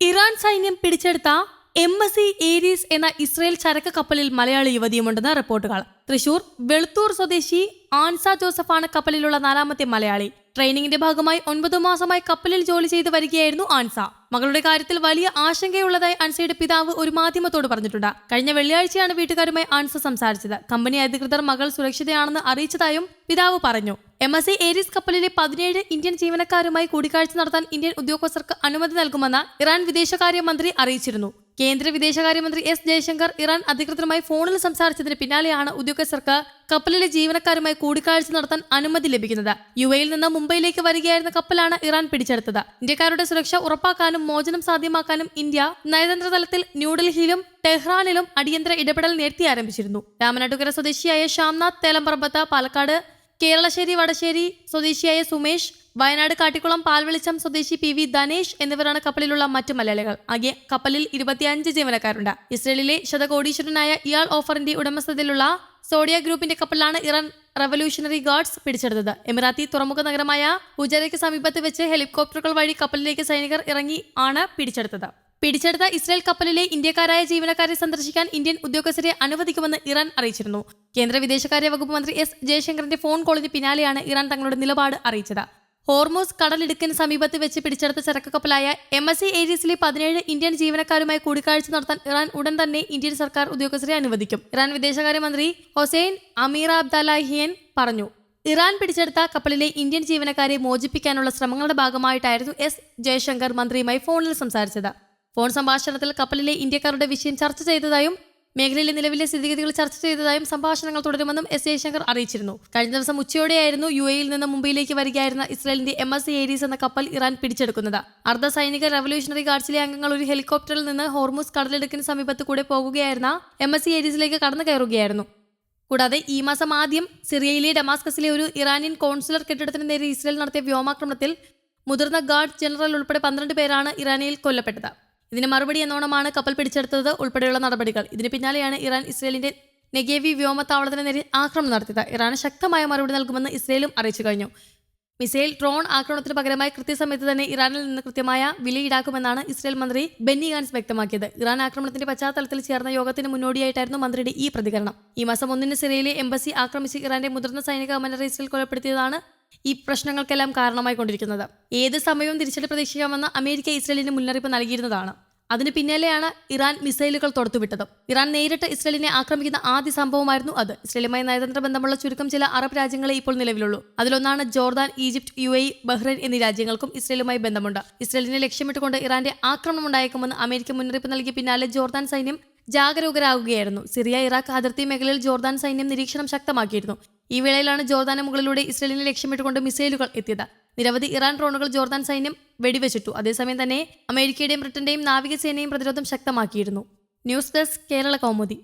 Iran സൈന്യം പിടിച്ചെടുത്ത M S C Aries എന്ന ഇസ്രയേൽ ചരക്ക് കപ്പലിൽ മലയാളി യുവതിയുമുണ്ടെന്ന് റിപ്പോർട്ടുകൾ തൃശൂർ വെളുത്തൂർ സ്വദേശി ആൻസ ജോസഫാണ് കപ്പലിലുള്ള നാലാമത്തെ മലയാളി. ട്രെയിനിങ്ങിന്റെ ഭാഗമായി ഒൻപത് മാസമായി കപ്പലിൽ ജോലി ചെയ്തു വരികയായിരുന്നു ആൻസ. മകളുടെ കാര്യത്തിൽ വലിയ ആശങ്കയുള്ളതായി അൻസയുടെ പിതാവ് ഒരു മാധ്യമത്തോട് പറഞ്ഞിട്ടുണ്ട്. കഴിഞ്ഞ വെള്ളിയാഴ്ചയാണ് വീട്ടുകാരുമായി ആൻസ സംസാരിച്ചത്. കമ്പനി അധികൃതർ മകൾ സുരക്ഷിതയാണെന്ന് അറിയിച്ചതായും പിതാവ് പറഞ്ഞു. എം എസ് ഐ ഏരീസ് കപ്പലിലെ പതിനേഴ് ഇന്ത്യൻ ജീവനക്കാരുമായി കൂടിക്കാഴ്ച നടത്താൻ ഇന്ത്യൻ ഉദ്യോഗസ്ഥർക്ക് അനുമതി നൽകുമെന്ന് ഇറാൻ വിദേശകാര്യമന്ത്രി അറിയിച്ചിരുന്നു. കേന്ദ്ര വിദേശകാര്യമന്ത്രി എസ് ജയശങ്കർ ഇറാൻ അധികൃതരുമായി ഫോണിൽ സംസാരിച്ചതിന് പിന്നാലെയാണ് ഉദ്യോഗസ്ഥർക്ക് കപ്പലിലെ ജീവനക്കാരുമായി കൂടിക്കാഴ്ച നടത്താൻ അനുമതി ലഭിക്കുന്നത്. യു എയിൽ നിന്ന് മുംബൈയിലേക്ക് വരികയായിരുന്ന കപ്പലാണ് ഇറാൻ പിടിച്ചെടുത്തത്. ഇന്ത്യക്കാരുടെ സുരക്ഷ ഉറപ്പാക്കാനും മോചനം സാധ്യമാക്കാനും ഇന്ത്യ നയതന്ത്ര തലത്തിൽ ന്യൂഡൽഹിയിലും ടെഹ്റാനിലും അടിയന്തര ഇടപെടൽ നേരത്തെ ആരംഭിച്ചിരുന്നു. രാമനാട്ടുകര സ്വദേശിയായ ശ്യാംനാഥ് തേലംപറമ്പത്ത് പാലക്കാട് കേരളശ്ശേരി വടശ്ശേരി സ്വദേശിയായ സുമേഷ് വയനാട് കാട്ടിക്കുളം പാൽവെളിച്ചം സ്വദേശി പി വി ധനേഷ് എന്നിവരാണ് കപ്പലിലുള്ള മറ്റു മലയാളികൾ. ആകെ കപ്പലിൽ ഇരുപത്തിയഞ്ച് ജീവനക്കാരുണ്ട്. ഇസ്രയേലിലെ ശതകോടീശ്വരനായ ഇയാൾ ഓഫറിന്റെ ഉടമസ്ഥതയിലുള്ള സോഡിയ ഗ്രൂപ്പിന്റെ കപ്പലാണ് ഇറാൻ റവല്യൂഷണറി ഗാർഡ്സ് പിടിച്ചെടുത്തത്. എമിറാത്തി തുറമുഖ നഗരമായ ഉജരയ്ക്ക് സമീപത്ത് വെച്ച് ഹെലികോപ്റ്ററുകൾ വഴി കപ്പലിലേക്ക് സൈനികർ ഇറങ്ങി ആണ് പിടിച്ചെടുത്തത്. പിടിച്ചെടുത്ത ഇസ്രായേൽ കപ്പലിലെ ഇന്ത്യക്കാരായ ജീവനക്കാരെ സന്ദർശിക്കാൻ ഇന്ത്യൻ ഉദ്യോഗസ്ഥരെ അനുവദിക്കുമെന്ന് ഇറാൻ അറിയിച്ചിരുന്നു. കേന്ദ്ര വിദേശകാര്യ വകുപ്പ് മന്ത്രി എസ് ജയശങ്കറിന്റെ ഫോൺ കോളിന് പിന്നാലെയാണ് ഇറാൻ തങ്ങളുടെ നിലപാട് അറിയിച്ചത്. ഹോർമോസ് കടലിടുക്കിന് സമീപത്ത് വെച്ച് പിടിച്ചെടുത്ത ചരക്ക് കപ്പലായ എം എസ് സി ഏരീസിലെ പതിനേഴ് ഇന്ത്യൻ ജീവനക്കാരുമായി കൂടിക്കാഴ്ച നടത്താൻ ഇറാൻ ഉടൻ തന്നെ ഇന്ത്യൻ സർക്കാർ ഉദ്യോഗസ്ഥരെ അനുവദിക്കും. ഇറാൻ വിദേശകാര്യമന്ത്രി ഹൊസൈൻ അമീർ അബ്ദാലാഹിയൻ പറഞ്ഞു. ഇറാൻ പിടിച്ചെടുത്ത കപ്പലിലെ ഇന്ത്യൻ ജീവനക്കാരെ മോചിപ്പിക്കാനുള്ള ശ്രമങ്ങളുടെ ഭാഗമായിട്ടായിരുന്നു എസ് ജയശങ്കർ മന്ത്രിയുമായി ഫോണിൽ സംസാരിച്ചത്. ഫോൺ സംഭാഷണത്തിൽ കപ്പലിലെ ഇന്ത്യക്കാരുടെ വിഷയം ചർച്ച ചെയ്തതായും മേഖലയിലെ നിലവിലെ സ്ഥിതിഗതികൾ ചർച്ച ചെയ്തതായും സംഭാഷണങ്ങൾ തുടരുമെന്നും എസ് ജയശങ്കർ അറിയിച്ചിരുന്നു. കഴിഞ്ഞ ദിവസം ഉച്ചയോടെയായിരുന്നു യു എയിൽ നിന്ന് മുംബൈയിലേക്ക് വരികയായിരുന്ന ഇസ്രായേലിന്റെ എം എസ് ഏരീസ് എന്ന കപ്പൽ ഇറാൻ പിടിച്ചെടുക്കുന്നത്. അർദ്ധ സൈനിക റവല്യൂഷണറി ഗാർഡ്സിലെ അംഗങ്ങൾ ഒരു ഹെലികോപ്റ്ററിൽ നിന്ന് ഹോർമൂസ് കടലിടുക്കിന് സമീപത്ത് കൂടെ പോകുകയായിരുന്ന എം എസ് ഏരീസിലേക്ക് കടന്നു കയറുകയായിരുന്നു. കൂടാതെ ഈ മാസം ആദ്യം സിറിയയിലെ ഡമാസ്കസിലെ ഒരു ഇറാനിയൻ കോൺസുലർ കെട്ടിടത്തിന് നേരെ ഇസ്രായേൽ നടത്തിയ വ്യോമാക്രമണത്തിൽ മുതിർന്ന ഗാർഡ് ജനറൽ ഉൾപ്പെടെ പന്ത്രണ്ട് പേരാണ് ഇറാനിയിൽ കൊല്ലപ്പെട്ടത്. ഇതിന് മറുപടി എന്നോണമാണ് കപ്പൽ പിടിച്ചെടുത്തത് ഉൾപ്പെടെയുള്ള നടപടികൾ. ഇതിന് പിന്നാലെയാണ് ഇറാൻ ഇസ്രയേലിന്റെ നെഗേവി വ്യോമത്താവളത്തിന് നേരെ ആക്രമണം നടത്തിയത്. ഇറാൻ ശക്തമായ മറുപടി നൽകുമെന്ന് ഇസ്രയേലും അറിയിച്ചു കഴിഞ്ഞു. മിസൈൽ ഡ്രോൺ ആക്രമണത്തിന് പകരമായി കൃത്യസമയത്ത് തന്നെ ഇറാനിൽ നിന്ന് കൃത്യമായ വില ഈടാക്കുമെന്നാണ് ഇസ്രയേൽ മന്ത്രി ബെന്നി ഗാൻസ് വ്യക്തമാക്കിയത്. ഇറാൻ ആക്രമണത്തിന്റെ പശ്ചാത്തലത്തിൽ ചേർന്ന യോഗത്തിന് മുന്നോടിയായിട്ടായിരുന്നു മന്ത്രിയുടെ ഈ പ്രതികരണം. ഈ മാസം ഒന്നിന് സിറിയയിലെ എംബസി ആക്രമിച്ച് ഇറാന്റെ മുതിർന്ന സൈനിക കമാൻഡർ ഇസ്രയേൽ കൊലപ്പെടുത്തിയതാണ് ഈ പ്രശ്നങ്ങൾക്കെല്ലാം കാരണമായി കൊണ്ടിരിക്കുന്നത്. ഏത് സമയവും തിരിച്ചടി പ്രതീക്ഷിക്കാമെന്ന് അമേരിക്ക ഇസ്രയേലിന് മുന്നറിയിപ്പ് നൽകിയിരുന്നതാണ്. അതിന് പിന്നാലെയാണ് ഇറാൻ മിസൈലുകൾ തൊടുത്തുവിട്ടത്. ഇറാൻ നേരിട്ട് ഇസ്രയേലിനെ ആക്രമിക്കുന്ന ആദ്യ സംഭവമായിരുന്നു അത്. ഇസ്രയേലുമായി നയതന്ത്ര ബന്ധമുള്ള ചുരുക്കം ചില അറബ് രാജ്യങ്ങളെ ഇപ്പോൾ നിലവിലുള്ളൂ. അതിലൊന്നാണ് Jordan Egypt U A Bahrain എന്നീ രാജ്യങ്ങൾക്കും ഇസ്രയേലുമായി ബന്ധമുണ്ട്. ഇസ്രയേലിനെ ലക്ഷ്യമിട്ടുകൊണ്ട് ഇറാന്റെ ആക്രമണം ഉണ്ടായേക്കുമെന്ന് അമേരിക്ക മുന്നറിയിപ്പ് നൽകിയ പിന്നാലെ ജോർദാൻ സൈന്യം ജാഗരൂകരാകുകയായിരുന്നു. സിറിയ ഇറാഖ് അതിർത്തി മേഖലയിൽ ജോർദാൻ സൈന്യം നിരീക്ഷണം ശക്തമാക്കിയിരുന്നു. ഈ വേളയിലാണ് ജോർദാന് മുകളിലൂടെ ഇസ്രയേലിനെ ലക്ഷ്യമിട്ടുകൊണ്ട് മിസൈലുകൾ എത്തിയത്. നിരവധി ഇറാൻ ഡ്രോണുകൾ ജോർദാൻ സൈന്യം വെടിവെച്ചിട്ടു. അതേസമയം തന്നെ അമേരിക്കയുടെയും ബ്രിട്ടന്റെയും നാവികസേനയും പ്രതിരോധം ശക്തമാക്കിയിരുന്നു. News desk Kerala Kaumudi.